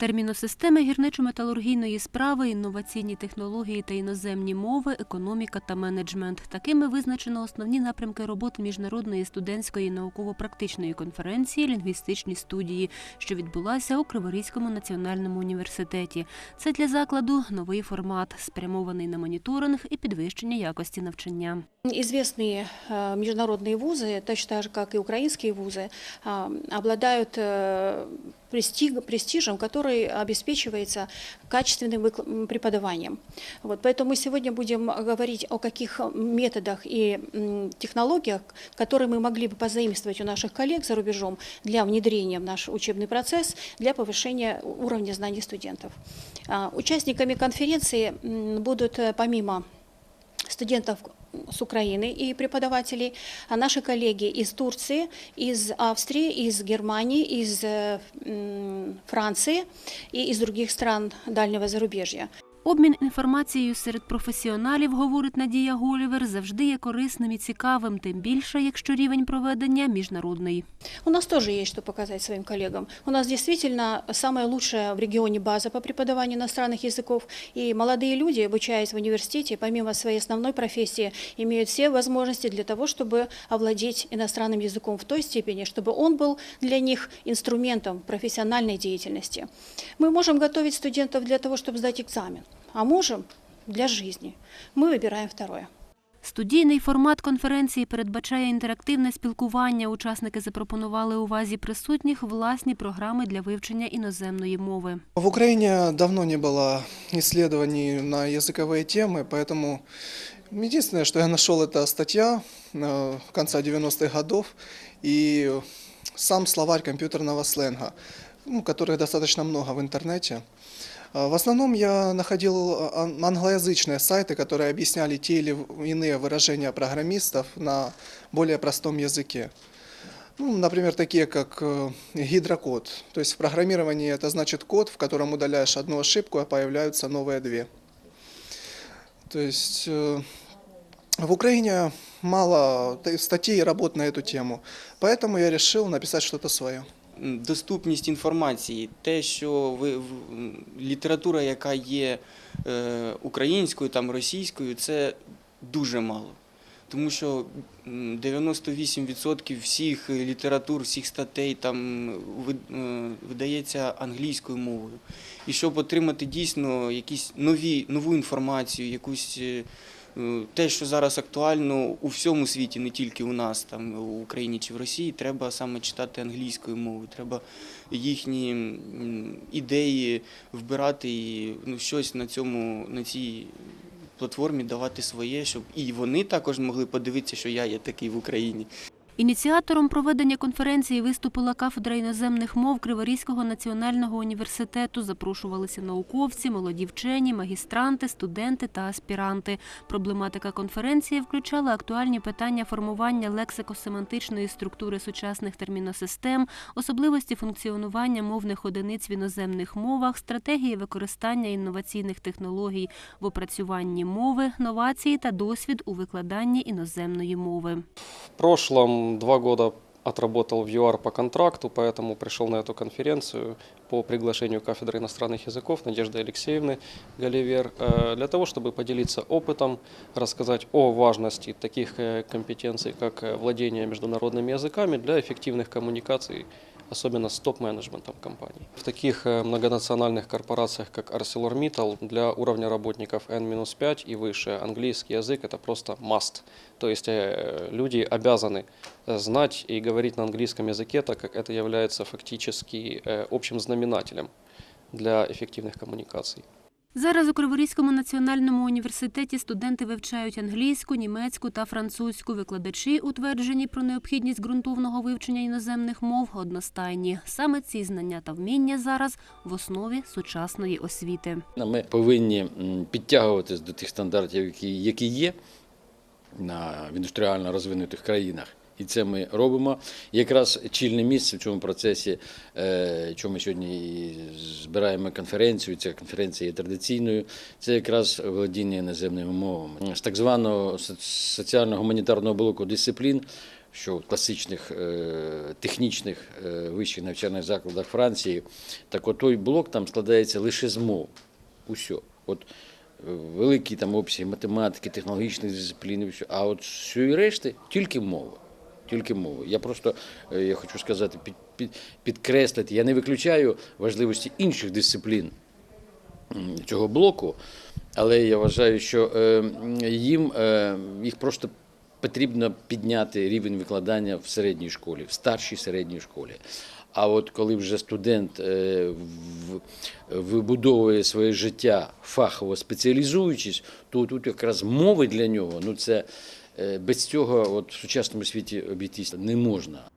Терміносистеми гірничо-металургійної справи, інноваційні технології та іноземні мови, економіка та менеджмент. Такими визначено основні напрямки роботи міжнародної студентської науково-практичної конференції лінгвістичні студії, що відбулася у Криворізькому національному університеті. Це для закладу новий формат, спрямований на моніторинг і підвищення якості навчання. Известные э, международные вузы, точно так же, как и украинские вузы, а, обладают э, престиг- престижем, который обеспечивается качественным преподаванием. Вот, поэтому мы сегодня будем говорить о каких методах и технологиях, которые мы могли бы позаимствовать у наших коллег за рубежом для внедрения в наш учебный процесс, для повышения уровня знаний студентов. А, Участниками конференции будут э, помимо студентов с Украины и преподавателей, а наши коллеги из Турции, из Австрии, из Германии, из Франции и из других стран дальнего зарубежья. Обмін інформацією серед професіоналів, говорить Надія Голівер, завжди є корисним і цікавим, тим більше, якщо рівень проведення міжнародний. У нас тоже есть что показать своим коллегам. У нас действительно самая лучшая в регионе база по преподаванию иностранных языков. И молодые люди, обучаясь в университете, помимо своей основной профессии, имеют все возможности для того, чтобы овладеть иностранным языком в той степени, чтобы он был для них инструментом профессиональной деятельности. Мы можем готовить студентов для того, чтобы сдать экзамен, а можем для жизни. Мы выбираем второе. Студійний формат конференції передбачає інтерактивне спілкування. Учасники запропонували увазі присутніх власні програми для вивчення іноземної мови. В Украине давно не было исследований на языковые темы, поэтому единственное, что я нашел, это статья э, конца 90-х годов и сам словарь компьютерного сленга, ну, которых достаточно много в интернете. А В основном я находил а, англоязычные сайты, которые объясняли те или иные выражения программистов на более простом языке. Ну, например, такие как э, гидрокод. То есть в программировании это значит код, в котором удаляешь одну ошибку, а появляются новые две. То есть э, в Украине мало статей и работ на эту тему. Поэтому я решил написать что-то свое. Доступність інформації, те, що ви, література, яка є е, українською, там російською, це дуже мало. Тому що 98% всіх літератур, всіх статей там е, видається англійською мовою. І щоб отримати дійсно якісь нові, нову інформацію, якусь е, те, що зараз актуально у всьому світі, не тільки у нас, там в Україні чи в Росії, треба саме читати англійською мовою. Треба їхні ідеї вбирати і ну, щось на цьому на цій платформі давати своє, щоб і вони також могли подивитися, що я є такий в Україні. Ініціатором проведення конференції виступила кафедра іноземних мов Криворізького національного університету. Запрошувалися науковці, молоді вчені, магістранти, студенти та аспіранти. Проблематика конференції включала актуальні питання формування лексико-семантичної структури сучасних терміносистем, особливості функціонування мовних одиниць в іноземних мовах, стратегії використання інноваційних технологій в опрацюванні мови, новації та досвід у викладанні іноземної мови. В прошлом два года отработал в ЮАР по контракту, поэтому пришел на эту конференцию по приглашению кафедры иностранных языков Надежды Алексеевны Галивер э, для того, чтобы поделиться опытом, рассказать о важности таких э, компетенций, как э, владение международными языками для эффективных коммуникаций, особенно с топ-менеджментом компаний. В таких э, многонациональных корпорациях, как ArcelorMittal, для уровня работников N-5 и выше английский язык – это просто must. То есть э, люди обязаны э, знать и говорить на английском языке, так как это является фактически общим знаменателем для эффективных коммуникаций. Зараз у Криворізькому національному університеті студенти вивчають англійську, німецьку та французьку. Викладачі, утверджені про необхідність ґрунтовного вивчення іноземних мов, одностайні. Саме ці знання та вміння зараз в основі сучасної освіти. Ми повинні підтягуватись до тих стандартів, які, є на індустріально розвинутих країнах. І це ми робимо. Якраз чільне місце в цьому процесі, е, чому ми сьогодні збираємо конференцію, ця конференція є традиційною, це якраз володіння іноземними мовами. З так званого соціально-гуманітарного блоку дисциплін що в класичних е, технічних е, вищих навчальних закладах Франції, так от той блок там складається лише з мов. Усьо. От великі там обсяги математики, технологічних дисциплін, а от з всієї решти тільки мова. Тільки мова. Я просто е, я хочу сказати, під, під, підкреслити, я не виключаю важливості інших дисциплін цього блоку, але я вважаю, що е, їм е, їх просто потрібно підняти рівень викладання в середній школі, в старшій середній школі. А от коли вже студент вибудовує своє життя фахово спеціалізуючись, то тут якраз мови для нього, ну це без цього от в сучасному світі обійтись не можна.